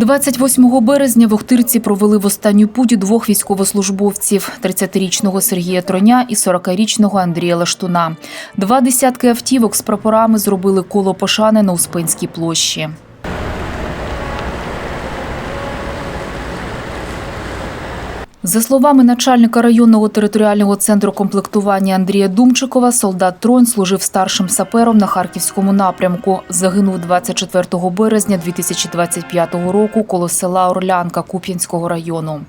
28 березня в Охтирці провели в останню путь двох військовослужбовців – 30-річного Сергія Троня і 40-річного Андрія Лаштуна. Два десятки автівок з прапорами зробили коло пошани на Успенській площі. За словами начальника районного територіального центру комплектування Андрія Думчикова, солдат Тронь служив старшим сапером на харківському напрямку. Загинув 24 березня 2025 року коло села Орлянка Куп'янського району.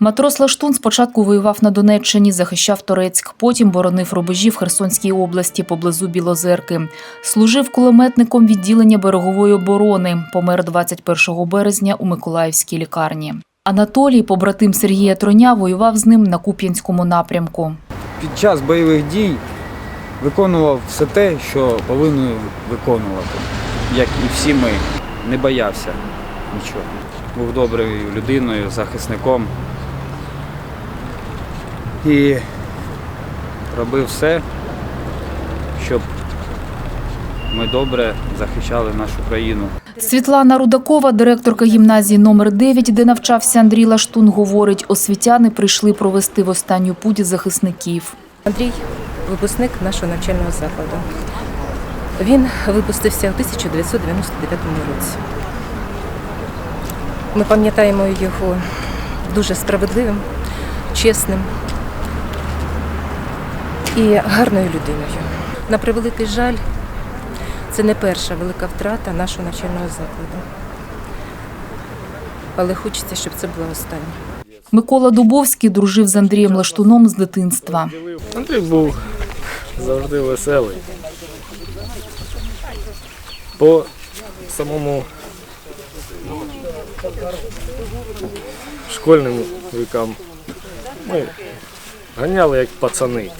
Матрос Лаштун спочатку воював на Донеччині, захищав Торецьк, потім боронив рубежі в Херсонській області поблизу Білозерки. Служив кулеметником відділення берегової оборони. Помер 21 березня у Миколаївській лікарні. Анатолій, побратим Сергія Троня, воював з ним на Куп'янському напрямку. під час бойових дій виконував все те, що повинен виконувати, як і всі ми. Не боявся нічого. Був доброю людиною, захисником. І робив все, щоб ми добре захищали нашу країну. Світлана Рудакова, директорка гімназії номер 9, де навчався Андрій Лаштун, говорить, освітяни прийшли провести в останню путь захисників. Андрій випускник нашого навчального закладу. Він випустився у 1999 році. Ми пам'ятаємо його дуже справедливим, чесним і гарною людиною. На превеликий жаль, це не перша велика втрата нашого навчального закладу. Але хочеться, щоб це була остання. Микола Дубовський дружив з Андрієм Лаштуном з дитинства. Андрій був завжди веселий. По самому школьним вікам ми ганяли як пацани.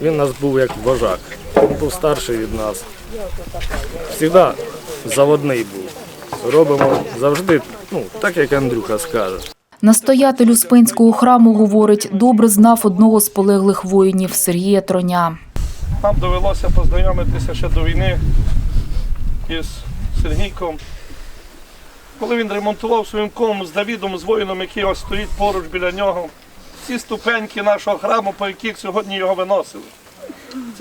Він нас був як вожак. Він був старший від нас. Завжди заводний був. Робимо завжди, ну, так як Андрюха скаже. Настоятель Успенського храму говорить, добре знав одного з полеглих воїнів Сергія Троня. Нам довелося познайомитися ще до війни із Сергійком. Коли він ремонтував своїм колом з Давідом, з воїном, який ось стоїть поруч біля нього, ці ступеньки нашого храму, по яких сьогодні його виносили.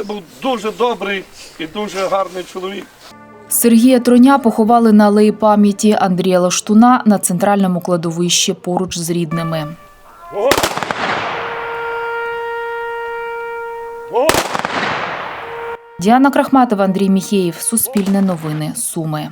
Це був дуже добрий і дуже гарний чоловік. Сергія Троня поховали на алеї пам'яті Андрія Лаштуна на центральному кладовищі поруч з рідними. Діана Крахматова, Андрій Міхеєв. Суспільне новини. Суми.